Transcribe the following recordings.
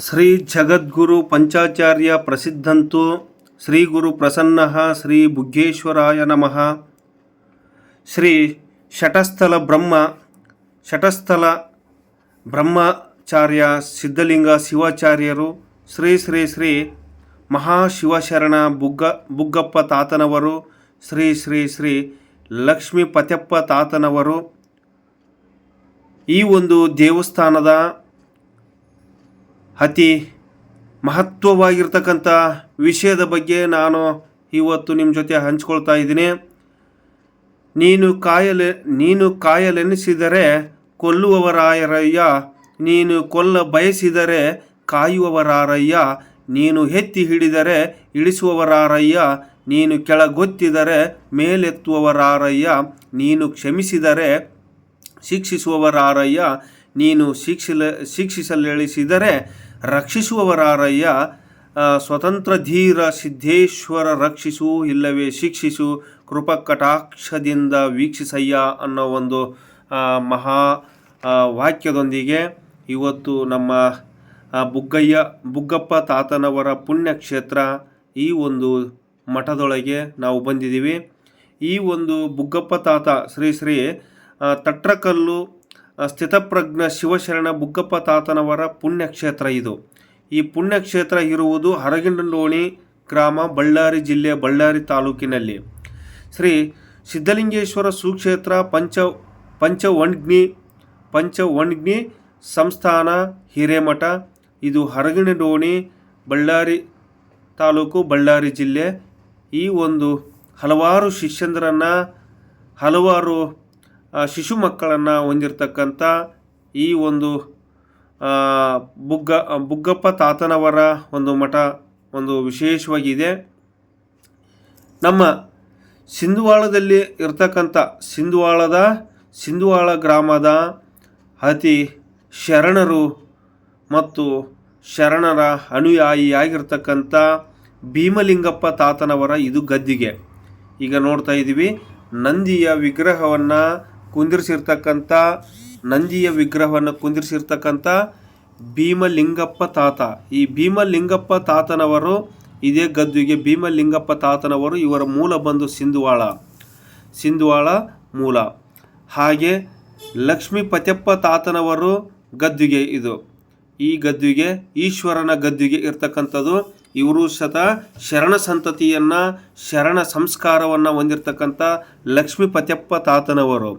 ಶ್ರೀ ಜಗದ್ಗುರು ಪಂಚಾಚಾರ್ಯ ಪ್ರಸಿದ್ಧಂತು ಶ್ರೀ ಗುರು ಪ್ರಸನ್ನ ಶ್ರೀ ಬುಗ್ಗೇಶ್ವರಾಯ ನಮಃ. ಶ್ರೀ ಶಟಸ್ಥಲ ಬ್ರಹ್ಮ, ಶಟಸ್ಥಲ ಬ್ರಹ್ಮಚಾರ್ಯ ಸಿದ್ಧಲಿಂಗ ಶಿವಾಚಾರ್ಯರು, ಶ್ರೀ ಶ್ರೀ ಶ್ರೀ ಮಹಾಶಿವಶರಣ ಬುಗ್ಗ, ಬುಗ್ಗಪ್ಪ ತಾತನವರು, ಶ್ರೀ ಶ್ರೀ ಶ್ರೀ ಲಕ್ಷ್ಮೀ ಪತ್ಯಪ್ಪ ತಾತನವರು. ಈ ಒಂದು ದೇವಸ್ಥಾನದ ಅತಿ ಮಹತ್ವವಾಗಿರ್ತಕ್ಕಂಥ ವಿಷಯದ ಬಗ್ಗೆ ನಾನು ಇವತ್ತು ನಿಮ್ಮ ಜೊತೆ ಹಂಚ್ಕೊಳ್ತಾ ಇದ್ದೀನಿ. ನೀನು ಕಾಯಲೆ, ನೀನು ಕಾಯಲೆನಿಸಿದರೆ ಕೊಲ್ಲುವವರಾರಯ್ಯ, ನೀನು ಕೊಲ್ಲ ಬಯಸಿದರೆ ಕಾಯುವವರಾರಯ್ಯ, ನೀನು ಎತ್ತಿ ಹಿಡಿದರೆ ಇಳಿಸುವವರಾರಯ್ಯ, ನೀನು ಕೆಳಗೊತ್ತಿದರೆ ಮೇಲೆತ್ತುವವರಾರಯ್ಯ, ನೀನು ಕ್ಷಮಿಸಿದರೆ ಶಿಕ್ಷಿಸುವವರಾರಯ್ಯ, ನೀನು ಶಿಕ್ಷಿಲ, ಶಿಕ್ಷಿಸಲೆಳಿಸಿದರೆ ರಕ್ಷಿಸುವವರಾರಯ್ಯ ಸ್ವತಂತ್ರ ಧೀರ ಸಿದ್ಧೇಶ್ವರ ರಕ್ಷಿಸು, ಇಲ್ಲವೇ ಶಿಕ್ಷಿಸು, ಕೃಪಕಟಾಕ್ಷದಿಂದ ವೀಕ್ಷಿಸಯ್ಯ ಅನ್ನೋ ಒಂದು ಮಹಾ ವಾಕ್ಯದೊಂದಿಗೆ ಇವತ್ತು ನಮ್ಮ ಬುಗ್ಗಯ್ಯ, ಬುಗ್ಗಪ್ಪ ತಾತನವರ ಪುಣ್ಯಕ್ಷೇತ್ರ ಈ ಒಂದು ಮಠದೊಳಗೆ ನಾವು ಬಂದಿದ್ದೀವಿ. ಈ ಒಂದು ಬುಗ್ಗಪ್ಪ ತಾತ ಶ್ರೀ ಶ್ರೀ ತಟ್ರಕಲ್ಲು ಸ್ಥಿತಪ್ರಜ್ಞ ಶಿವಶರಣ ಬುಕ್ಕಪ್ಪ ತಾತನವರ ಪುಣ್ಯಕ್ಷೇತ್ರ ಇದು. ಈ ಪುಣ್ಯಕ್ಷೇತ್ರ ಇರುವುದು ಹರಗಿಂಡೋಣಿ ಗ್ರಾಮ ಬಳ್ಳಾರಿ ಜಿಲ್ಲೆ ಬಳ್ಳಾರಿ ತಾಲೂಕಿನಲ್ಲಿ. ಶ್ರೀ ಸಿದ್ಧಲಿಂಗೇಶ್ವರ ಸುಕ್ಷೇತ್ರ ಪಂಚ ಪಂಚವಣ್ಗ್ನಿ ಪಂಚವಣ್ಗ್ನಿ ಸಂಸ್ಥಾನ ಹಿರೇಮಠ, ಇದು ಹರಗಿಂಡೋಣಿ ಬಳ್ಳಾರಿ ತಾಲೂಕು ಬಳ್ಳಾರಿ ಜಿಲ್ಲೆ. ಈ ಒಂದು ಹಲವಾರು ಶಿಷ್ಯಂದ್ರನ್ನು ಹಲವಾರು ಶಿಶು ಮಕ್ಕಳನ್ನು ಹೊಂದಿರತಕ್ಕಂಥ ಈ ಒಂದು ಬುಗ್ಗ, ಬುಗ್ಗಪ್ಪ ತಾತನವರ ಒಂದು ಮಠ ಒಂದು ವಿಶೇಷವಾಗಿದೆ. ನಮ್ಮ ಸಿಂಧುವಾಳದಲ್ಲಿ ಇರ್ತಕ್ಕಂಥ ಸಿಂಧುವಾಳದ, ಸಿಂಧುವಾಳ ಗ್ರಾಮದ ಅತಿ ಶರಣರು ಮತ್ತು ಶರಣರ ಅನುಯಾಯಿಯಾಗಿರ್ತಕ್ಕಂಥ ಭೀಮಲಿಂಗಪ್ಪ ತಾತನವರ ಇದು ಗದ್ದಿಗೆ. ಈಗ ನೋಡ್ತಾ ಇದ್ದೀವಿ, ನಂದಿಯ ವಿಗ್ರಹವನ್ನು ಕುಂದಿರಿಸಿರ್ತಕ್ಕಂಥ ನಂದಿಯ ವಿಗ್ರಹವನ್ನು ಕುಂದಿರಿಸಿರ್ತಕ್ಕಂಥ ಭೀಮಲಿಂಗಪ್ಪ ತಾತ. ಈ ಭೀಮಲಿಂಗಪ್ಪ ತಾತನವರು, ಇದೇ ಗದ್ದುಗೆ ಭೀಮಲಿಂಗಪ್ಪ ತಾತನವರು ಇವರ ಮೂಲ ಬಂದು ಸಿಂಧುವಾಳ ಸಿಂಧುವಾಳ ಮೂಲ. ಹಾಗೆ ಲಕ್ಷ್ಮೀ ಪತ್ಯಪ್ಪ ತಾತನವರು ಗದ್ದುಗೆ ಇದು. ಈ ಗದ್ದುಗೆ, ಈಶ್ವರನ ಗದ್ದುಗೆ ಇರ್ತಕ್ಕಂಥದ್ದು. ಇವರು ಸತ ಶರಣ ಸಂತತಿಯನ್ನು, ಶರಣ ಸಂಸ್ಕಾರವನ್ನು ಹೊಂದಿರತಕ್ಕಂಥ ಲಕ್ಷ್ಮೀ ಪತ್ಯಪ್ಪ ತಾತನವರು.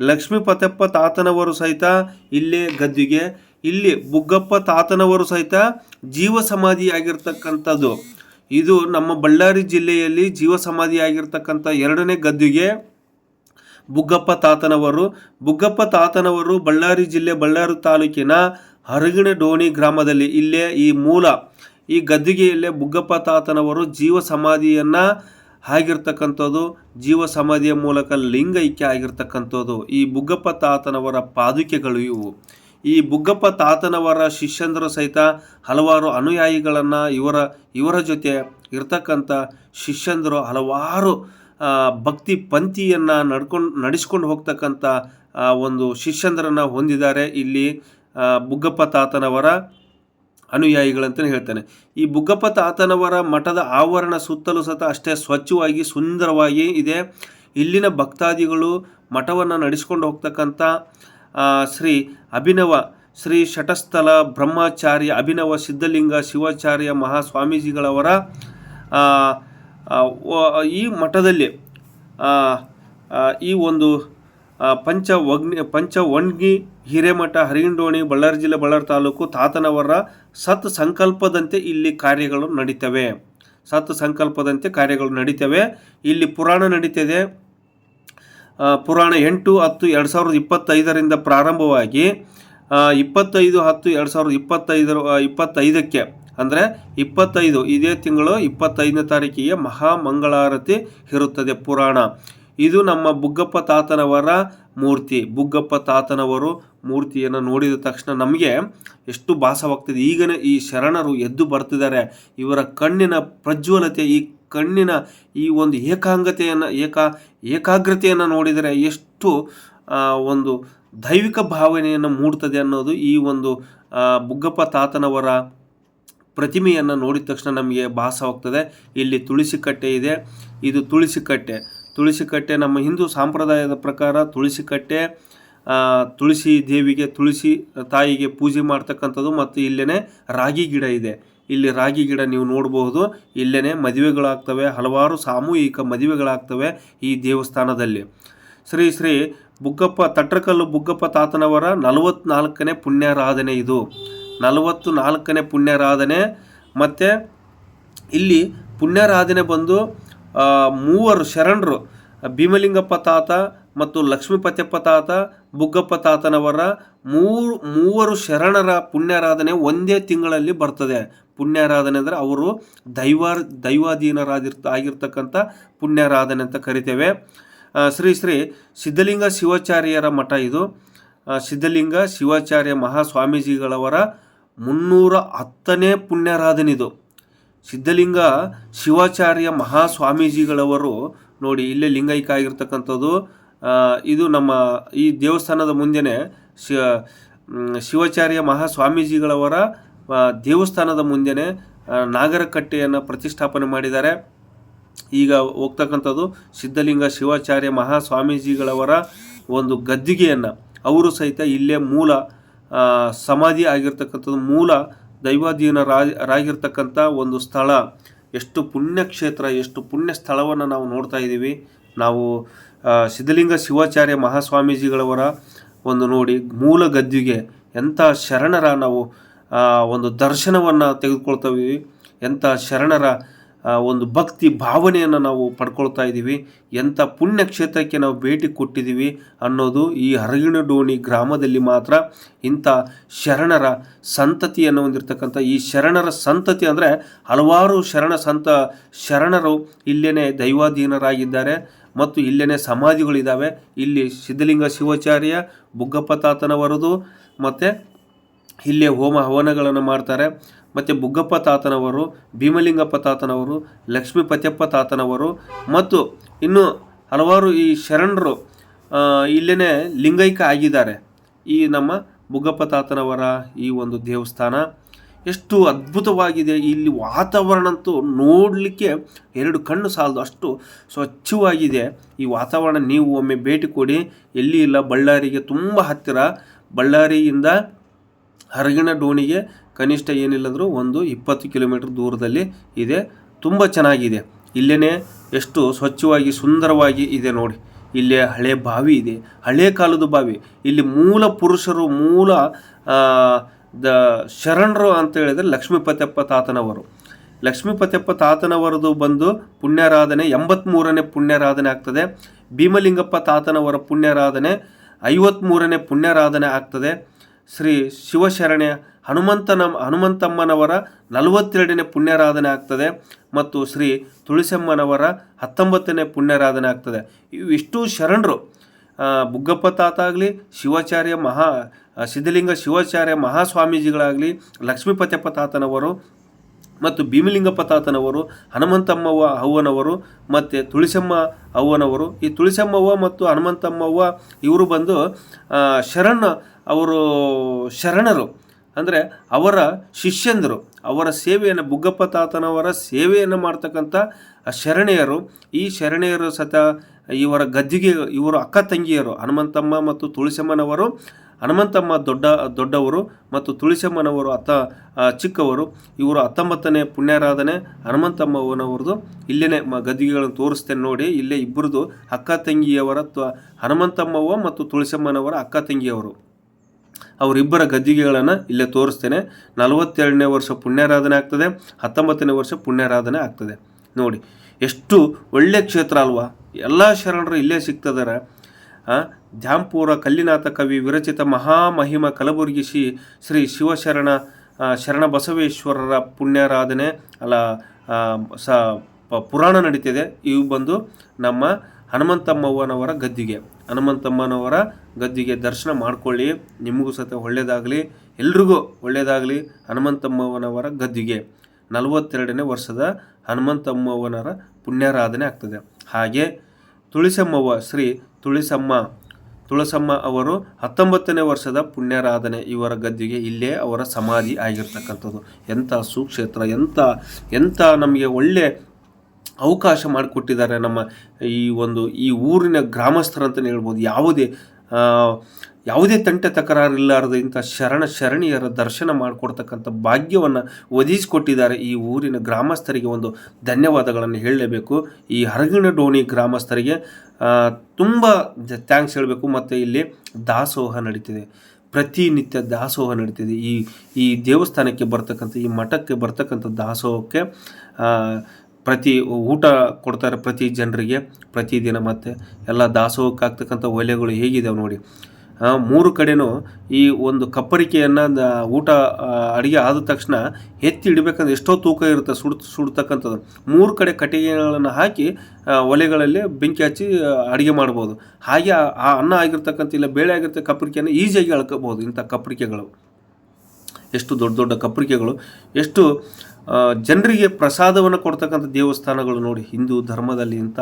ಲಕ್ಷ್ಮೀ ಪತಪ್ಪ ತಾತನವರು ಸಹಿತ ಇಲ್ಲೇ ಗದ್ದಿಗೆ, ಇಲ್ಲಿ ಬುಗ್ಗಪ್ಪ ತಾತನವರು ಸಹಿತ ಜೀವ ಸಮಾಧಿ ಆಗಿರ್ತಕ್ಕಂಥದ್ದು ಇದು ನಮ್ಮ ಬಳ್ಳಾರಿ ಜಿಲ್ಲೆಯಲ್ಲಿ ಜೀವ ಸಮಾಧಿ ಎರಡನೇ ಗದ್ದುಗೆ ಬುಗ್ಗಪ್ಪ ತಾತನವರು. ಬುಗ್ಗಪ್ಪ ತಾತನವರು ಬಳ್ಳಾರಿ ಜಿಲ್ಲೆ ಬಳ್ಳಾರಿ ತಾಲೂಕಿನ ಹರಗಿಣೆ ಡೋಣಿ ಗ್ರಾಮದಲ್ಲಿ ಇಲ್ಲೇ ಈ ಮೂಲ, ಈ ಗದ್ದಿಗೆಯಲ್ಲೇ ಬುಗ್ಗಪ್ಪ ತಾತನವರು ಜೀವ ಸಮಾಧಿಯನ್ನು ಆಗಿರ್ತಕ್ಕಂಥದ್ದು, ಜೀವ ಸಮಾಧಿಯ ಮೂಲಕ ಲಿಂಗೈಕ್ಯ ಆಗಿರ್ತಕ್ಕಂಥದ್ದು, ಈ ಬುಗ್ಗಪ್ಪ ತಾತನವರ ಪಾದುಕೆಗಳು ಇವು. ಈ ಬುಗ್ಗಪ್ಪ ತಾತನವರ ಶಿಷ್ಯಂದರು ಸಹಿತ ಹಲವಾರು ಅನುಯಾಯಿಗಳನ್ನು ಇವರ ಇವರ ಜೊತೆ ಇರ್ತಕ್ಕಂಥ ಶಿಷ್ಯಂದರು ಹಲವಾರು ಭಕ್ತಿ ಪಂಥಿಯನ್ನು ನಡ್ಕೊಂಡು, ನಡೆಸ್ಕೊಂಡು ಹೋಗ್ತಕ್ಕಂಥ ಒಂದು ಶಿಷ್ಯಂದರನ್ನು ಹೊಂದಿದ್ದಾರೆ. ಇಲ್ಲಿ ಬುಗ್ಗಪ್ಪ ತಾತನವರ ಅನುಯಾಯಿಗಳಂತಲೇ ಹೇಳ್ತಾನೆ. ಈ ಬುಗ್ಗಪ್ಪ ತಾತನವರ ಮಠದ ಆವರಣ ಸುತ್ತಲೂ ಸತ ಅಷ್ಟೇ ಸ್ವಚ್ಛವಾಗಿ ಸುಂದರವಾಗಿ ಇದೆ. ಇಲ್ಲಿನ ಭಕ್ತಾದಿಗಳು ಮಠವನ್ನು ನಡೆಸ್ಕೊಂಡು ಹೋಗ್ತಕ್ಕಂಥ ಶ್ರೀ ಅಭಿನವ, ಶ್ರೀ ಶಟಸ್ಥಲ ಬ್ರಹ್ಮಾಚಾರ್ಯ ಅಭಿನವ ಸಿದ್ಧಲಿಂಗ ಶಿವಾಚಾರ್ಯ ಮಹಾಸ್ವಾಮೀಜಿಗಳವರ ಈ ಮಠದಲ್ಲಿ ಈ ಒಂದು ಪಂಚ ವಗ್ನಿ, ಪಂಚ ಒಣ್ಗಿ ಹಿರೇಮಠ ಹರಿಂಡೋಣಿ ಬಳ್ಳಾರಿ ಜಿಲ್ಲೆ, ಬಳ್ಳಾರಿ ತಾಲೂಕು, ತಾತನವರ ಸತ್ ಸಂಕಲ್ಪದಂತೆ ಇಲ್ಲಿ ಕಾರ್ಯಗಳು ನಡೀತವೆ. ಸತ್ ಸಂಕಲ್ಪದಂತೆ ಕಾರ್ಯಗಳು ನಡೀತವೆ. ಇಲ್ಲಿ ಪುರಾಣ ನಡೀತದೆ. ಪುರಾಣ ಎಂಟು, ಹತ್ತು, ಎರಡು ಸಾವಿರದ ಇಪ್ಪತ್ತೈದರಿಂದ ಪ್ರಾರಂಭವಾಗಿ ಇಪ್ಪತ್ತೈದು, ಹತ್ತು, ಎರಡು ಸಾವಿರದ ಇಪ್ಪತ್ತೈದರ ಇಪ್ಪತ್ತೈದಕ್ಕೆ, ಅಂದರೆ ಇಪ್ಪತ್ತೈದು, ಇದೇ ತಿಂಗಳು ಇಪ್ಪತ್ತೈದನೇ ತಾರೀಕಿಗೆ ಮಹಾಮಂಗಳಾರತಿ ಇರುತ್ತದೆ ಪುರಾಣ. ಇದು ನಮ್ಮ ಬುಗ್ಗಪ್ಪ ತಾತನವರ ಮೂರ್ತಿ. ಬುಗ್ಗಪ್ಪ ತಾತನವರು ಮೂರ್ತಿಯನ್ನು ನೋಡಿದ ತಕ್ಷಣ ನಮಗೆ ಎಷ್ಟು ಭಾಸವಾಗ್ತದೆ. ಈಗನೇ ಈ ಶರಣರು ಎದ್ದು ಬರ್ತಿದ್ದಾರೆ. ಇವರ ಕಣ್ಣಿನ ಪ್ರಜ್ವಲತೆ, ಈ ಕಣ್ಣಿನ ಈ ಒಂದು ಏಕಾಂಗತೆಯನ್ನು, ಏಕಾ, ಏಕಾಗ್ರತೆಯನ್ನು ನೋಡಿದರೆ ಎಷ್ಟು ಒಂದು ದೈವಿಕ ಭಾವನೆಯನ್ನು ಮೂಡ್ತದೆ ಅನ್ನೋದು ಈ ಒಂದು ಬುಗ್ಗಪ್ಪ ತಾತನವರ ಪ್ರತಿಮೆಯನ್ನು ನೋಡಿದ ತಕ್ಷಣ ನಮಗೆ ಭಾಸವಾಗ್ತದೆ. ಇಲ್ಲಿ ತುಳಸಿ ಕಟ್ಟೆ ಇದೆ. ಇದು ತುಳಸಿ ಕಟ್ಟೆ ತುಳಸಿ ಕಟ್ಟೆ ನಮ್ಮ ಹಿಂದೂ ಸಂಪ್ರದಾಯದ ಪ್ರಕಾರ ತುಳಸಿ ಕಟ್ಟೆ ತುಳಸಿ ದೇವಿಗೆ, ತುಳಸಿ ತಾಯಿಗೆ ಪೂಜೆ ಮಾಡ್ತಕ್ಕಂಥದ್ದು ಮತ್ತು ಇಲ್ಲೇ ರಾಗಿ ಗಿಡ ಇದೆ. ಇಲ್ಲಿ ರಾಗಿ ಗಿಡ ನೀವು ನೋಡಬಹುದು ಇಲ್ಲೇ ಮದುವೆಗಳಾಗ್ತವೆ, ಹಲವಾರು ಸಾಮೂಹಿಕ ಮದುವೆಗಳಾಗ್ತವೆ ಈ ದೇವಸ್ಥಾನದಲ್ಲಿ. ಶ್ರೀ ಶ್ರೀ ಬುಗ್ಗಪ್ಪ, ತಟ್ರಕಲ್ಲು ಬುಗ್ಗಪ್ಪ ತಾತನವರ ನಲವತ್ನಾಲ್ಕನೇ ಪುಣ್ಯಾರಾಧನೆ ಇದು. ನಲವತ್ತು ನಾಲ್ಕನೇ ಪುಣ್ಯಾರಾಧನೆ. ಮತ್ತು ಇಲ್ಲಿ ಪುಣ್ಯಾರಾಧನೆ ಬಂದು ಮೂವರು ಶರಣರು, ಭೀಮಲಿಂಗಪ್ಪ ತಾತ ಮತ್ತು ಲಕ್ಷ್ಮೀಪತ್ಯಪ್ಪ ತಾತ, ಬುಗ್ಗಪ್ಪ ತಾತನವರ ಮೂರು, ಮೂವರು ಶರಣರ ಪುಣ್ಯಾರಾಧನೆ ಒಂದೇ ತಿಂಗಳಲ್ಲಿ ಬರ್ತದೆ. ಪುಣ್ಯಾರಾಧನೆ ಅಂದರೆ ಅವರು ದೈವ, ದೈವಾಧೀನರಾದಿರ್ತ, ಆಗಿರ್ತಕ್ಕಂಥ ಪುಣ್ಯಾರಾಧನೆ ಅಂತ ಕರಿತೇವೆ. ಶ್ರೀ ಶ್ರೀ ಸಿದ್ಧಲಿಂಗ ಶಿವಾಚಾರ್ಯರ ಮಠ ಇದು. ಸಿದ್ಧಲಿಂಗ ಶಿವಾಚಾರ್ಯ ಮಹಾಸ್ವಾಮೀಜಿಗಳವರ ಮುನ್ನೂರ ಹತ್ತನೇ ಪುಣ್ಯಾರಾಧನೆ ಇದು. ಸಿದ್ಧಲಿಂಗ ಶಿವಾಚಾರ್ಯ ಮಹಾಸ್ವಾಮೀಜಿಗಳವರು ನೋಡಿ ಇಲ್ಲೇ ಲಿಂಗೈಕ ಆಗಿರ್ತಕ್ಕಂಥದ್ದು. ಇದು ನಮ್ಮ ಈ ದೇವಸ್ಥಾನದ ಮುಂದೆನೆ ಶಿ ಶಿವಾಚಾರ್ಯ ಮಹಾಸ್ವಾಮೀಜಿಗಳವರ ದೇವಸ್ಥಾನದ ಮುಂದೆನೆ ನಾಗರಕಟ್ಟೆಯನ್ನು ಪ್ರತಿಷ್ಠಾಪನೆ ಮಾಡಿದ್ದಾರೆ. ಈಗ ಹೋಗ್ತಕ್ಕಂಥದ್ದು ಸಿದ್ಧಲಿಂಗ ಶಿವಾಚಾರ್ಯ ಮಹಾಸ್ವಾಮೀಜಿಗಳವರ ಒಂದು ಗದ್ದಿಗೆಯನ್ನು. ಅವರು ಸಹಿತ ಇಲ್ಲೇ ಮೂಲ ಸಮಾಧಿ ಆಗಿರ್ತಕ್ಕಂಥದ್ದು ಮೂಲ ದೈವಾಧೀನರಾಗಿರ್ತಕ್ಕಂಥ ಒಂದು ಸ್ಥಳ, ಎಷ್ಟು ಪುಣ್ಯಕ್ಷೇತ್ರ, ಎಷ್ಟು ಪುಣ್ಯ ಸ್ಥಳವನ್ನು ನಾವು ನೋಡ್ತಾ ಇದ್ದೀವಿ. ನಾವು ಸಿದ್ಧಲಿಂಗ ಶಿವಾಚಾರ್ಯ ಮಹಾಸ್ವಾಮೀಜಿಗಳವರ ಒಂದು ನೋಡಿ, ಮೂಲ ಗದ್ದಿಗೆ ಎಂಥ ಶರಣರ ನಾವು ಒಂದು ದರ್ಶನವನ್ನು ತೆಗೆದುಕೊಳ್ತೀವಿ ಎಂಥ ಶರಣರ ಒಂದು ಭಕ್ತಿ ಭಾವನೆಯನ್ನು ನಾವು ಪಡ್ಕೊಳ್ತಾ ಇದ್ದೀವಿ. ಎಂಥ ಪುಣ್ಯ ಕ್ಷೇತ್ರಕ್ಕೆ ನಾವು ಭೇಟಿ ಕೊಟ್ಟಿದ್ದೀವಿ ಅನ್ನೋದು ಈ ಹರಗಿನಡೋಣಿ ಗ್ರಾಮದಲ್ಲಿ ಮಾತ್ರ ಇಂಥ ಶರಣರ ಸಂತತಿಯನ್ನು ಹೊಂದಿರತಕ್ಕಂಥ ಈ ಶರಣರ ಸಂತತಿ ಅಂದರೆ ಹಲವಾರು ಶರಣ ಸಂತ ಶರಣರು ಇಲ್ಲೇ ದೈವಾಧೀನರಾಗಿದ್ದಾರೆ ಮತ್ತು ಇಲ್ಲೇ ಸಮಾಧಿಗಳಿದ್ದಾವೆ. ಇಲ್ಲಿ ಸಿದ್ಧಲಿಂಗ ಶಿವಾಚಾರ್ಯ, ಬುಗ್ಗಪ್ಪ ತಾತನವರದು, ಮತ್ತು ಇಲ್ಲೇ ಹೋಮ ಹವನಗಳನ್ನು ಮಾಡ್ತಾರೆ. ಮತ್ತು ಬುಗ್ಗಪ್ಪ ತಾತನವರು, ಭೀಮಲಿಂಗಪ್ಪ ತಾತನವರು ಲಕ್ಷ್ಮೀಪತ್ಯಪ್ಪ ತಾತನವರು ಮತ್ತು ಇನ್ನು ಹಲವಾರು ಈ ಶರಣರು ಇಲ್ಲೇ ಲಿಂಗೈಕ ಆಗಿದ್ದಾರೆ. ಈ ನಮ್ಮ ಬುಗ್ಗಪ್ಪ ತಾತನವರ ಈ ಒಂದು ದೇವಸ್ಥಾನ ಎಷ್ಟು ಅದ್ಭುತವಾಗಿದೆ. ಇಲ್ಲಿ ವಾತಾವರಣ ಅಂತೂ ನೋಡಲಿಕ್ಕೆ ಎರಡು ಕಣ್ಣು ಸಾಲದು ಅಷ್ಟು ಸ್ವಚ್ಛವಾಗಿದೆ. ಈ ವಾತಾವರಣ ನೀವು ಒಮ್ಮೆ ಭೇಟಿ ಕೊಡಿ. ಎಲ್ಲಿ ಇಲ್ಲ, ಬಳ್ಳಾರಿಗೆ ತುಂಬ ಹತ್ತಿರ. ಬಳ್ಳಾರಿಯಿಂದ ಹರಗಿನ ಡೋಣಿಗೆ ಕನಿಷ್ಠ ಏನಿಲ್ಲಂದರೂ ಒಂದು ಇಪ್ಪತ್ತು ಕಿಲೋಮೀಟ್ರ್ ದೂರದಲ್ಲಿ ಇದೆ. ತುಂಬ ಚೆನ್ನಾಗಿದೆ. ಇಲ್ಲೇ ಎಷ್ಟು ಸ್ವಚ್ಛವಾಗಿ ಸುಂದರವಾಗಿ ಇದೆ ನೋಡಿ. ಇಲ್ಲಿ ಹಳೆ ಬಾವಿ ಇದೆ. ಹಳೆ ಕಾಲದ ಬಾವಿ. ಇಲ್ಲಿ ಮೂಲ ಪುರುಷರು, ಮೂಲ ದ, ಶರಣರು ಅಂತ ಹೇಳಿದರೆ ಲಕ್ಷ್ಮೀಪತಿಯಪ್ಪ ತಾತನವರು. ಲಕ್ಷ್ಮೀಪತಿಯಪ್ಪ ತಾತನವರದು ಬಂದು ಪುಣ್ಯಾರಾಧನೆ ಎಂಬತ್ತ್ಮೂರನೇ ಪುಣ್ಯಾರಾಧನೆ ಆಗ್ತದೆ. ಭೀಮಲಿಂಗಪ್ಪ ತಾತನವರ ಪುಣ್ಯಾರಾಧನೆ ಐವತ್ತ್ಮೂರನೇ ಪುಣ್ಯಾರಾಧನೆ ಆಗ್ತದೆ. ಶ್ರೀ ಶಿವಶರಣೆ ಹನುಮಂತನ ಹನುಮಂತಮ್ಮನವರ ನಲವತ್ತೆರಡನೇ ಪುಣ್ಯಾರಾಧನೆ ಆಗ್ತದೆ ಮತ್ತು ಶ್ರೀ ತುಳಸಮ್ಮನವರ ಹತ್ತೊಂಬತ್ತನೇ ಪುಣ್ಯಾರಾಧನೆ ಆಗ್ತದೆ. ಇವಿಷ್ಟು ಶರಣರು. ಬುಗ್ಗಪ್ಪ ತಾತ ಆಗಲಿ ಶಿವಾಚಾರ್ಯ ಮಹಾ ಸಿದ್ಧಲಿಂಗ ಶಿವಾಚಾರ್ಯ ಮಹಾಸ್ವಾಮೀಜಿಗಳಾಗಲಿ, ಲಕ್ಷ್ಮೀಪತ್ಯಪ್ಪ ತಾತನವರು ಮತ್ತು ಭೀಮಲಿಂಗಪ್ಪ ತಾತನವರು, ಹನುಮಂತಮ್ಮವ್ವ ಅವ್ವನವರು ಮತ್ತು ತುಳಸಮ್ಮ ಅವ್ವನವರು ಈ ತುಳಸಮ್ಮವ್ವ ಮತ್ತು ಹನುಮಂತಮ್ಮವ್ವ ಇವರು ಬಂದು ಶರಣ, ಅವರು ಶರಣರು. ಅಂದರೆ ಅವರ ಶಿಷ್ಯಂದರು, ಅವರ ಸೇವೆಯನ್ನು ಬುಗ್ಗಪ್ಪ ತಾತನವರ ಸೇವೆಯನ್ನು ಮಾಡ್ತಕ್ಕಂಥ ಶರಣೆಯರು, ಈ ಶರಣೆಯರು ಸತ ಇವರ ಗದ್ದಿಗೆ, ಇವರು ಅಕ್ಕ ತಂಗಿಯರು, ಹನುಮಂತಮ್ಮ ಮತ್ತು ತುಳಸಮ್ಮನವರು ಹನುಮಂತಮ್ಮ ದೊಡ್ಡ, ದೊಡ್ಡವರು ಮತ್ತು ತುಳಸಮ್ಮನವರು ಅತ್ತ ಚಿಕ್ಕವರು, ಇವರು ಹತ್ತೊಂಬತ್ತನೇ ಪುಣ್ಯಾರಾಧನೆ ಹನುಮಂತಮ್ಮವನವ್ರದ್ದು ಇಲ್ಲೇ ಮ ಗದ್ದಿಗೆಗಳನ್ನು ತೋರಿಸ್ತೇನೆ ನೋಡಿ, ಇಲ್ಲೇ ಇಬ್ಬರದು ಅಕ್ಕ ತಂಗಿಯವರ ತ್ವ, ಹನುಮಂತಮ್ಮವ್ವ ಮತ್ತು ತುಳಸಮ್ಮನವರ ಅಕ್ಕ ತಂಗಿಯವರು. ಅವರಿಬ್ಬರ ಗದ್ದಿಗೆಗಳನ್ನು ಇಲ್ಲೇ ತೋರಿಸ್ತೇನೆ. ನಲವತ್ತೆರಡನೇ ವರ್ಷ ಪುಣ್ಯಾರಾಧನೆ ಆಗ್ತದೆ, ಹತ್ತೊಂಬತ್ತನೇ ವರ್ಷ ಪುಣ್ಯಾರಾಧನೆ ಆಗ್ತದೆ. ನೋಡಿ, ಎಷ್ಟು ಒಳ್ಳೆ ಕ್ಷೇತ್ರ ಅಲ್ವಾ? ಎಲ್ಲ ಶರಣರು ಇಲ್ಲೇ ಸಿಗ್ತದಾರೆ. ಧ್ಯಾಂಪುರ ಕಲ್ಲಿನಾಥ ಕವಿ ವಿರಚಿತ ಮಹಾಮಹಿಮ ಕಲಬುರಗಿ ಶ್ರೀ ಶ್ರೀ ಶಿವಶರಣ ಶರಣ ಬಸವೇಶ್ವರರ ಪುಣ್ಯಾರಾಧನೆ, ಅಲ್ಲ ಸ ಪುರಾಣ ನಡೀತಿದೆ. ಇವು ಬಂದು ನಮ್ಮ ಹನುಮಂತಮ್ಮವ್ವನವರ ಗದ್ದಿಗೆ. ಹನುಮಂತಮ್ಮನವರ ಗದ್ದಿಗೆ ದರ್ಶನ ಮಾಡ್ಕೊಳ್ಳಿ. ನಿಮಗೂ ಸತ ಒಳ್ಳೆಯದಾಗಲಿ ಎಲ್ರಿಗೂ ಒಳ್ಳೆಯದಾಗಲಿ ಹನುಮಂತಮ್ಮವ್ವನವರ ಗದ್ದಿಗೆ. ನಲವತ್ತೆರಡನೇ ವರ್ಷದ ಹನುಮಂತಮ್ಮವ್ವನವರ ಪುಣ್ಯಾರಾಧನೆ ಆಗ್ತದೆ. ಹಾಗೆ ತುಳಸಮ್ಮವ್ವ, ಶ್ರೀ ತುಳಸಮ್ಮ ತುಳಸಮ್ಮ ಅವರು ಹತ್ತೊಂಬತ್ತನೇ ವರ್ಷದ ಪುಣ್ಯಾರಾಧನೆ ಇವರ ಗದ್ದಿಗೆ ಇಲ್ಲೇ ಅವರ ಸಮಾಧಿ ಆಗಿರ್ತಕ್ಕಂಥದ್ದು. ಎಂಥ ಸುಕ್ಷೇತ್ರ, ಎಂಥ ಎಂಥ ನಮಗೆ ಒಳ್ಳೆ ಅವಕಾಶ ಮಾಡಿಕೊಟ್ಟಿದ್ದಾರೆ ನಮ್ಮ ಈ ಒಂದು ಈ ಊರಿನ ಗ್ರಾಮಸ್ಥರಂತಲೇ ಹೇಳ್ಬೋದು. ಯಾವುದೇ ಯಾವುದೇ ತಂಟೆ ತಕರಾರು ಇಲ್ಲಾರದೆ ಇಂಥ ಶರಣ ಶರಣಿಯರ ದರ್ಶನ ಮಾಡಿಕೊಡ್ತಕ್ಕಂಥ ಭಾಗ್ಯವನ್ನು ಒದಗಿಸಿಕೊಟ್ಟಿದ್ದಾರೆ ಈ ಊರಿನ ಗ್ರಾಮಸ್ಥರಿಗೆ ಒಂದು ಧನ್ಯವಾದಗಳನ್ನು ಹೇಳಲೇಬೇಕು. ಈ ಹರಗಿಣ ಡೋಣಿ ಗ್ರಾಮಸ್ಥರಿಗೆ ತುಂಬ ಥ್ಯಾಂಕ್ಸ್ ಹೇಳಬೇಕು. ಮತ್ತು ಇಲ್ಲಿ ದಾಸೋಹ ನಡೀತಿದೆ. ಪ್ರತಿನಿತ್ಯ ದಾಸೋಹ ನಡೀತಿದೆ. ಈ ಈ ದೇವಸ್ಥಾನಕ್ಕೆ ಬರ್ತಕ್ಕಂಥ, ಈ ಮಠಕ್ಕೆ ಬರ್ತಕ್ಕಂಥ ದಾಸೋಹಕ್ಕೆ ಪ್ರತಿ ಊಟ ಕೊಡ್ತಾರೆ ಪ್ರತಿ ಜನರಿಗೆ ಪ್ರತಿದಿನ ಮತ್ತು ಎಲ್ಲ ದಾಸೋಹಕ್ಕೆ ಆಗ್ತಕ್ಕಂಥ ಒಲೆಗಳು ಹೇಗಿದ್ದಾವೆ ನೋಡಿ. ಮೂರು ಕಡೆನೂ ಈ ಒಂದು ಕಪ್ಪರಿಕೆಯನ್ನು ಊಟ ಅಡುಗೆ ಆದ ತಕ್ಷಣ ಎತ್ತಿ ಇಡಬೇಕಂದ್ರೆ ಎಷ್ಟೋ ತೂಕ ಇರುತ್ತೆ ಸುಡ್, ಸುಡ್ತಕ್ಕಂಥದ್ದು. ಮೂರು ಕಡೆ ಕಟ್ಟಿಗೆಗಳನ್ನು ಹಾಕಿ ಒಲೆಗಳಲ್ಲಿ ಬೆಂಕಿ ಹಚ್ಚಿ ಅಡುಗೆ ಮಾಡ್ಬೋದು. ಹಾಗೆ ಆ- ಅನ್ನ ಆಗಿರ್ತಕ್ಕಂಥ ಇಲ್ಲ ಬೇಳೆ ಆಗಿರ್ತಕ್ಕ ಕಪ್ಪರಿಕೆಯನ್ನು ಈಸಿಯಾಗಿ ಅಳ್ಕೋಬೋದು ಇಂಥ ಕಪ್ಪರಿಕೆಗಳು. ಎಷ್ಟು ದೊಡ್ಡ ದೊಡ್ಡ ಕಪ್ಪರಿಕೆಗಳು. ಎಷ್ಟು ಜನರಿಗೆ ಪ್ರಸಾದವನ್ನು ಕೊಡ್ತಕ್ಕಂಥ ದೇವಸ್ಥಾನಗಳು ನೋಡಿ, ಹಿಂದೂ ಧರ್ಮದಲ್ಲಿ ಇಂಥ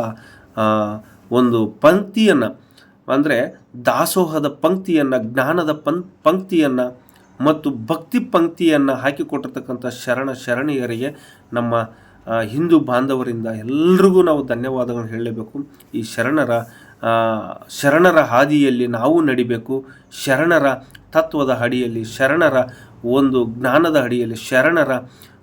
ಒಂದು ಪಂಕ್ತಿಯನ್ನು, ಅಂದರೆ ದಾಸೋಹದ ಪಂಕ್ತಿಯನ್ನು, ಜ್ಞಾನದ ಪಂ, ಪಂಕ್ತಿಯನ್ನು ಮತ್ತು ಭಕ್ತಿ ಪಂಕ್ತಿಯನ್ನು ಹಾಕಿಕೊಟ್ಟಿರ್ತಕ್ಕಂಥ ಶರಣ ಶರಣೀಯರಿಗೆ ನಮ್ಮ ಹಿಂದೂ ಬಾಂಧವರಿಂದ ಎಲ್ರಿಗೂ ನಾವು ಧನ್ಯವಾದಗಳನ್ನು ಹೇಳಲೇಬೇಕು. ಈ ಶರಣರ ಶರಣರ ಹಾದಿಯಲ್ಲಿ ನಾವು ನಡಿಬೇಕು. ಶರಣರ ತತ್ವದ ಅಡಿಯಲ್ಲಿ, ಶರಣರ ಒಂದು ಜ್ಞಾನದ ಅಡಿಯಲ್ಲಿ, ಶರಣರ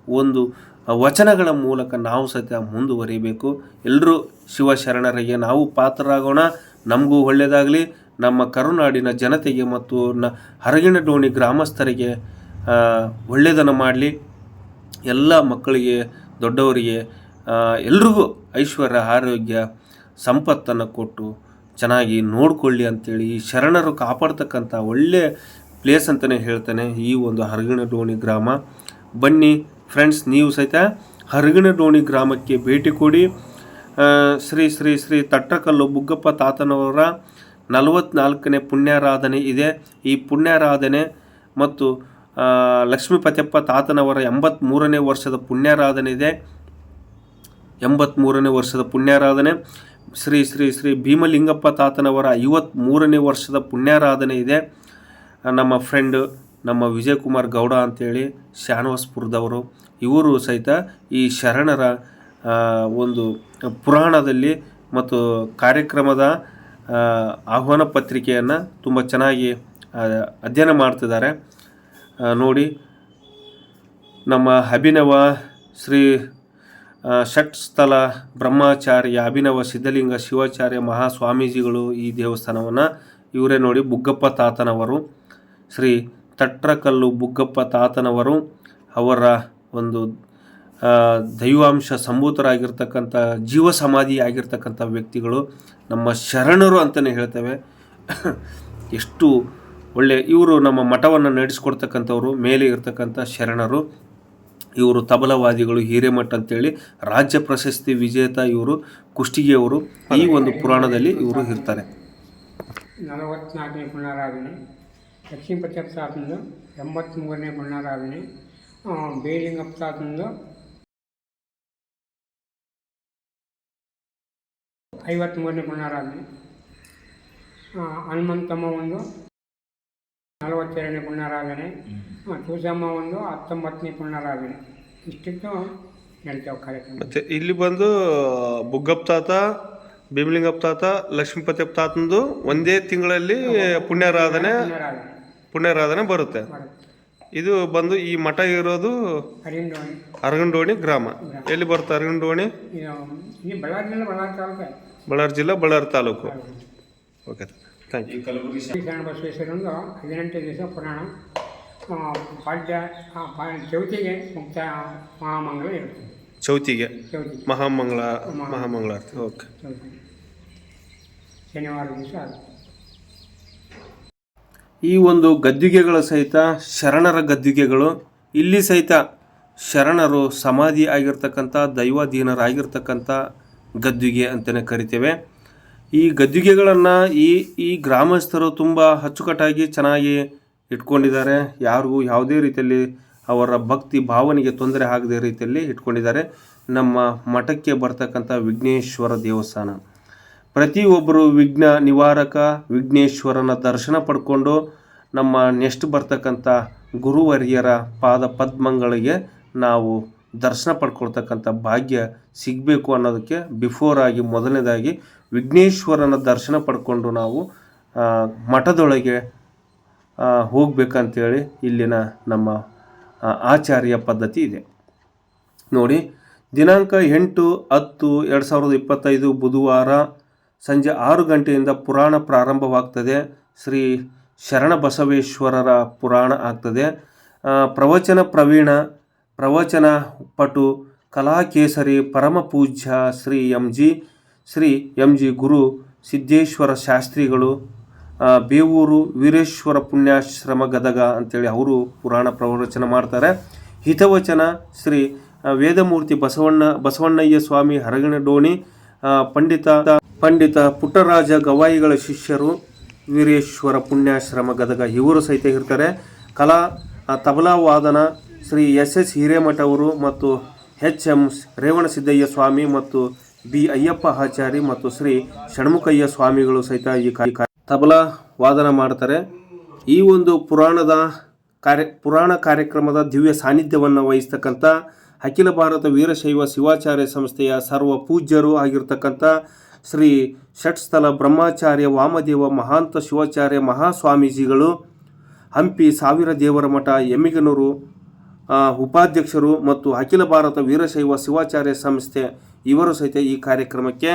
ಒಂದು ವಚನಗಳ ಮೂಲಕ ನಾವು ಸಹಿತ ಮುಂದುವರಿಬೇಕು. ಎಲ್ಲರೂ ಶಿವಶರಣರಿಗೆ ನಾವು ಪಾತ್ರರಾಗೋಣ. ನಮಗೂ ಒಳ್ಳೆಯದಾಗಲಿ. ನಮ್ಮ ಕರುನಾಡಿನ ಜನತೆಗೆ ಮತ್ತು ನ ಹರಗಿನ ಡೋಣಿ ಗ್ರಾಮಸ್ಥರಿಗೆ ಒಳ್ಳೆಯದನ್ನು ಮಾಡಲಿ. ಎಲ್ಲ ಮಕ್ಕಳಿಗೆ, ದೊಡ್ಡವರಿಗೆ ಎಲ್ರಿಗೂ ಐಶ್ವರ್ಯ, ಆರೋಗ್ಯ, ಸಂಪತ್ತನ್ನು ಕೊಟ್ಟು ಚೆನ್ನಾಗಿ ನೋಡಿಕೊಳ್ಳಿ ಅಂತೇಳಿ ಈ ಶರಣರು ಕಾಪಾಡ್ತಕ್ಕಂಥ ಒಳ್ಳೆಯ ಪ್ಲೇಸ್ ಅಂತಲೇ ಹೇಳ್ತಾನೆ. ಈ ಒಂದು ಹರಗಿನ ಡೋಣಿ ಗ್ರಾಮ. ಬನ್ನಿ ಫ್ರೆಂಡ್ಸ್ ನೀವು ಸಹಿತ ಹರಗಿನಡೋಣಿ ಗ್ರಾಮಕ್ಕೆ ಭೇಟಿ ಕೊಡಿ. ಶ್ರೀ ಶ್ರೀ ಶ್ರೀ ತಟ್ಟಕಲ್ಲು ಬುಗ್ಗಪ್ಪ ತಾತನವರ ನಲವತ್ನಾಲ್ಕನೇ ಪುಣ್ಯಾರಾಧನೆ ಇದೆ. ಈ ಪುಣ್ಯಾರಾಧನೆ ಮತ್ತು ಲಕ್ಷ್ಮೀಪತಿಯಪ್ಪ ತಾತನವರ ಎಂಬತ್ತ್ಮೂರನೇ ವರ್ಷದ ಪುಣ್ಯಾರಾಧನೆ ಇದೆ. ಎಂಬತ್ತ್ಮೂರನೇ ವರ್ಷದ ಪುಣ್ಯಾರಾಧನೆ. ಶ್ರೀ ಶ್ರೀ ಶ್ರೀ ಭೀಮಲಿಂಗಪ್ಪ ತಾತನವರ ಐವತ್ತ್ಮೂರನೇ ವರ್ಷದ ಪುಣ್ಯಾರಾಧನೆ ಇದೆ. ನಮ್ಮ ಫ್ರೆಂಡ್ ನಮ್ಮ ವಿಜಯಕುಮಾರ್ ಗೌಡ ಅಂತೇಳಿ ಶಾನವಾಸ್ಪುರದವರು, ಇವರು ಸಹಿತ ಈ ಶರಣರ ಒಂದು ಪುರಾಣದಲ್ಲಿ ಮತ್ತು ಕಾರ್ಯಕ್ರಮದ ಆಹ್ವಾನ ಪತ್ರಿಕೆಯನ್ನು ತುಂಬ ಚೆನ್ನಾಗಿ ಅಧ್ಯಯನ ಮಾಡ್ತಿದ್ದಾರೆ. ನೋಡಿ, ನಮ್ಮ ಅಭಿನವ ಶ್ರೀ ಷಟ್ ಷಟ್ಸ್ಥಲ ಬ್ರಹ್ಮಾಚಾರ್ಯ, ಅಭಿನವ ಸಿದ್ಧಲಿಂಗ ಶಿವಾಚಾರ್ಯ ಮಹಾಸ್ವಾಮೀಜಿಗಳು ಈ ದೇವಸ್ಥಾನವನ್ನು ಇವರೇ ನೋಡಿ, ಬುಗ್ಗಪ್ಪ ತಾತನವರು, ಶ್ರೀ ತಟ್ರಕಲ್ಲು ಬುಗ್ಗಪ್ಪ ತಾತನವರು ಅವರ ಒಂದು ದೈವಾಂಶ ಸಂಭೂತರಾಗಿರ್ತಕ್ಕಂಥ ಜೀವ ಸಮಾಧಿ ಆಗಿರ್ತಕ್ಕಂಥ ವ್ಯಕ್ತಿಗಳು ನಮ್ಮ ಶರಣರು ಅಂತಲೇ ಹೇಳ್ತೇವೆ. ಎಷ್ಟು ಒಳ್ಳೆ, ಇವರು ನಮ್ಮ ಮಠವನ್ನು ನಡೆಸ್ಕೊಡ್ತಕ್ಕಂಥವ್ರು, ಮೇಲೆ ಇರ್ತಕ್ಕಂಥ ಶರಣರು. ಇವರು ತಬಲವಾದಿಗಳು, ಹಿರೇಮಠ ಅಂತೇಳಿ ರಾಜ್ಯ ಪ್ರಶಸ್ತಿ ವಿಜೇತ ಇವರು, ಕುಷ್ಟಿಗೆಯವರು. ಈ ಒಂದು ಪುರಾಣದಲ್ಲಿ ಇವರು ಇರ್ತಾರೆ. ಲಕ್ಷ್ಮೀಪತಿ ತಾತಂದು ಎಂಬತ್ತ್ಮೂರನೇ ಪುನರಾಧನೆ ಬೇಲಿಂಗಪ್ಪ ತಾತಂದು ಐವತ್ತ್ಮೂರನೇ ಪುನರಾಧನೆ ಆ, ಹನುಮಂತಮ್ಮ ಒಂದು ನಲವತ್ತೆರಡನೇ ಪುಣ್ಯಾರಾಧನೆ ತುಳಸಮ್ಮ ಒಂದು ಹತ್ತೊಂಬತ್ತನೇ ಪುಣ್ಯಾರಾಧನೆ ಇಷ್ಟಿತ್ತು ನಡೀತಾವೆ ಕಾರ್ಯಕ್ರಮ. ಮತ್ತೆ ಇಲ್ಲಿ ಬಂದು ಬುಗ್ಗಪ್ಪ ತಾತ ಭೀಮಲಿಂಗಪ್ಪ ತಾತ ಲಕ್ಷ್ಮೀಪತಿಯಪ್ಪ ತಾತಂದು ಒಂದೇ ತಿಂಗಳಲ್ಲಿ ಪುಣ್ಯಾರಾಧನೆ. ಪುಣ್ಯಾರಾಧನೆ ಬರುತ್ತೆ. ಇದು ಬಂದು ಈ ಮಠ ಇರೋದು ಅರಗಂಡೋಣಿ ಗ್ರಾಮ. ಎಲ್ಲಿ ಬರುತ್ತೆ ಅರಗಂಡೋಣಿ ಬಳ್ಳಾರಿ ಜಿಲ್ಲೆ Bellary taluk. Okay thank you ಬಸವೇಶ್ವರಂದು ಹದಿನೆಂಟು ದಿವಸ ಪುರಾಣ. ಪಾಡ್ಯ ಚೌತಿಗೆ ಮುಕ್ತ ಮಹಾಮಂಗಲ ಇರುತ್ತೆ. ಚೌತಿಗೆ. ಚೌತಿ. ಮಹಾಮಂಗಳ ಮಹಾಮಂಗಳಾರತಿ. ಓಕೆ. ಶನಿವಾರ ದಿವಸ ಈ ಒಂದು ಗದ್ದುಗೆಗಳು ಸಹಿತ ಶರಣರ ಗದ್ದುಗೆಗಳು, ಇಲ್ಲಿ ಸಹಿತ ಶರಣರು ಸಮಾಧಿ ಆಗಿರ್ತಕ್ಕಂಥ, ದೈವಾಧೀನರಾಗಿರ್ತಕ್ಕಂಥ ಗದ್ದುಗೆ ಅಂತಲೇ ಕರಿತೇವೆ. ಈ ಗದ್ದುಗೆಗಳನ್ನು ಈ ಈ ಗ್ರಾಮಸ್ಥರು ತುಂಬ ಅಚ್ಚುಕಟ್ಟಾಗಿ ಚೆನ್ನಾಗಿ ಇಟ್ಕೊಂಡಿದ್ದಾರೆ. ಯಾರಿಗೂ ಯಾವುದೇ ರೀತಿಯಲ್ಲಿ ಅವರ ಭಕ್ತಿ ಭಾವನೆಗೆ ತೊಂದರೆ ಆಗದೇ ರೀತಿಯಲ್ಲಿ ಇಟ್ಕೊಂಡಿದ್ದಾರೆ. ನಮ್ಮ ಮಠಕ್ಕೆ ಬರ್ತಕ್ಕಂಥ ವಿಘ್ನೇಶ್ವರ ದೇವಸ್ಥಾನ. ಪ್ರತಿಯೊಬ್ಬರು ವಿಘ್ನ ನಿವಾರಕ ವಿಘ್ನೇಶ್ವರನ ದರ್ಶನ ಪಡ್ಕೊಂಡು ನಮ್ಮ ನೆಕ್ಸ್ಟ್ ಬರ್ತಕ್ಕಂಥ ಗುರುವರಿಯರ ಪಾದ ಪದ್ಮಗಳಿಗೆ ನಾವು ದರ್ಶನ ಪಡ್ಕೊಳ್ತಕ್ಕಂಥ ಭಾಗ್ಯ ಸಿಗಬೇಕು ಅನ್ನೋದಕ್ಕೆ ಬಿಫೋರ್ ಆಗಿ ಮೊದಲನೇದಾಗಿ ವಿಘ್ನೇಶ್ವರನ ದರ್ಶನ ಪಡ್ಕೊಂಡು ನಾವು ಮಠದೊಳಗೆ ಹೋಗ್ಬೇಕಂತೇಳಿ ಇಲ್ಲಿನ ನಮ್ಮ ಆಚಾರ್ಯ ಪದ್ಧತಿ ಇದೆ. ನೋಡಿ, ದಿನಾಂಕ ಎಂಟು ಹತ್ತು ಎರಡು ಸಾವಿರದ ಇಪ್ಪತ್ತೈದು ಬುಧವಾರ ಸಂಜೆ ಆರು ಗಂಟೆಯಿಂದ ಪುರಾಣ ಪ್ರಾರಂಭವಾಗ್ತದೆ. ಶ್ರೀ ಶರಣ ಬಸವೇಶ್ವರರ ಪುರಾಣ ಆಗ್ತದೆ. ಪ್ರವಚನ ಪ್ರವೀಣ, ಪ್ರವಚನ ಪಟು, ಕಲಾಕೇಸರಿ ಪರಮ ಪೂಜ್ಯ Shri M G Shri M G Guru Siddeshwara ಶಾಸ್ತ್ರಿಗಳು ಬೇವೂರು ವೀರೇಶ್ವರ ಪುಣ್ಯಾಶ್ರಮ ಗದಗ ಅಂತೇಳಿ ಅವರು ಪುರಾಣ ಪ್ರವಚನ ಮಾಡ್ತಾರೆ. ಹಿತವಚನ ಶ್ರೀ ವೇದಮೂರ್ತಿ ಬಸವಣ್ಣ, ಬಸವಣ್ಣಯ್ಯ ಸ್ವಾಮಿ ಹರಗಣ ಡೋಣಿ ಪಂಡಿತ ಪಂಡಿತ ಪುಟ್ಟರಾಜ ಗವಾಯಿಗಳ ಶಿಷ್ಯರು ವೀರೇಶ್ವರ ಪುಣ್ಯಾಶ್ರಮ ಗದಗ. ಇವರು ಸಹಿತ ಇರ್ತಾರೆ. ಕಲಾ ತಬಲಾ ವಾದನ ಶ್ರೀ ಎಸ್ ಎಸ್ ಹಿರೇಮಠ ಅವರು ಮತ್ತು ಎಚ್ ಎಂ ರೇವಣಸಿದ್ದಯ್ಯ ಸ್ವಾಮಿ ಮತ್ತು ಬಿ ಅಯ್ಯಪ್ಪ ಆಚಾರಿ ಮತ್ತು ಶ್ರೀ ಷಣ್ಮುಖಯ್ಯ ಸ್ವಾಮಿಗಳು ಸಹಿತ ಈ ತಬಲಾ ವಾದನ ಮಾಡ್ತಾರೆ. ಈ ಒಂದು ಪುರಾಣದ ಕಾರ್ಯ, ಪುರಾಣ ಕಾರ್ಯಕ್ರಮದ ದಿವ್ಯ ಸಾನ್ನಿಧ್ಯವನ್ನು ವಹಿಸ್ತಕ್ಕಂಥ ಅಖಿಲ ಭಾರತ ವೀರಶೈವ ಶಿವಾಚಾರ್ಯ ಸಂಸ್ಥೆಯ ಸರ್ವ ಪೂಜ್ಯರು ಆಗಿರ್ತಕ್ಕಂಥ ಶ್ರೀ ಷಟ್ಸ್ಥಲ ಬ್ರಹ್ಮಾಚಾರ್ಯ ವಾಮದೇವ ಮಹಾಂತ ಶಿವಾಚಾರ್ಯ ಮಹಾಸ್ವಾಮೀಜಿಗಳು, ಹಂಪಿ ಸಾವಿರ ದೇವರ ಮಠ, ಎಮ್ಮಿಗನೂರು ಉಪಾಧ್ಯಕ್ಷರು ಮತ್ತು ಅಖಿಲ ಭಾರತ ವೀರಶೈವ ಶಿವಾಚಾರ್ಯ ಸಂಸ್ಥೆ ಇವರು ಸಹಿತ ಈ ಕಾರ್ಯಕ್ರಮಕ್ಕೆ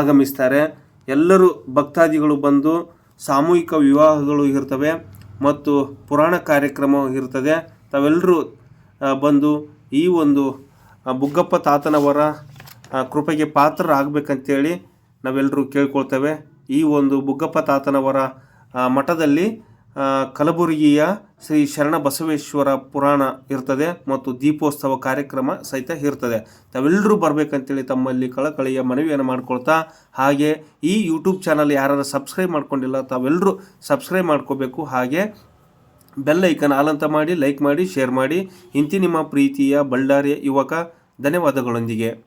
ಆಗಮಿಸ್ತಾರೆ. ಎಲ್ಲರೂ ಭಕ್ತಾದಿಗಳು ಬಂದು ಸಾಮೂಹಿಕ ವಿವಾಹಗಳು ಇರ್ತವೆ ಮತ್ತು ಪುರಾಣ ಕಾರ್ಯಕ್ರಮ ಇರ್ತದೆ. ತಾವೆಲ್ಲರೂ ಬಂದು ಈ ಒಂದು ಬುಗ್ಗಪ್ಪ ತಾತನವರ ಕೃಪೆಗೆ ಪಾತ್ರರಾಗಬೇಕಂತೇಳಿ ನಾವೆಲ್ಲರೂ ಕೇಳ್ಕೊಳ್ತೇವೆ. ಈ ಒಂದು ಬುಗ್ಗಪ್ಪ ತಾತನವರ ಮಠದಲ್ಲಿ ಕಲಬುರಗಿಯ ಶ್ರೀ ಶರಣ ಬಸವೇಶ್ವರ ಪುರಾಣ ಇರ್ತದೆ ಮತ್ತು ದೀಪೋತ್ಸವ ಕಾರ್ಯಕ್ರಮ ಸಹಿತ ಇರ್ತದೆ. ತಾವೆಲ್ಲರೂ ಬರಬೇಕಂತೇಳಿ ತಮ್ಮಲ್ಲಿ ಕಳಕಳಿಯ ಮನವಿಯನ್ನು ಮಾಡ್ಕೊಳ್ತಾ, ಹಾಗೆ ಈ ಯೂಟ್ಯೂಬ್ ಚಾನಲ್ ಯಾರು ಸಬ್ಸ್ಕ್ರೈಬ್ ಮಾಡ್ಕೊಂಡಿಲ್ಲ ತಾವೆಲ್ಲರೂ ಸಬ್ಸ್ಕ್ರೈಬ್ ಮಾಡ್ಕೋಬೇಕು. ಹಾಗೆ ಬೆಲ್ ಐಕನ್ ಆಲಂತ ಮಾಡಿ ಲೈಕ್ ಮಾಡಿ ಶೇರ್ ಮಾಡಿ. ಇಂತಿ ನಿಮ್ಮ ಪ್ರೀತಿಯ ಬಳ್ಳಾರಿಯ ಯುವಕ ಧನ್ಯವಾದಗಳೊಂದಿಗೆ.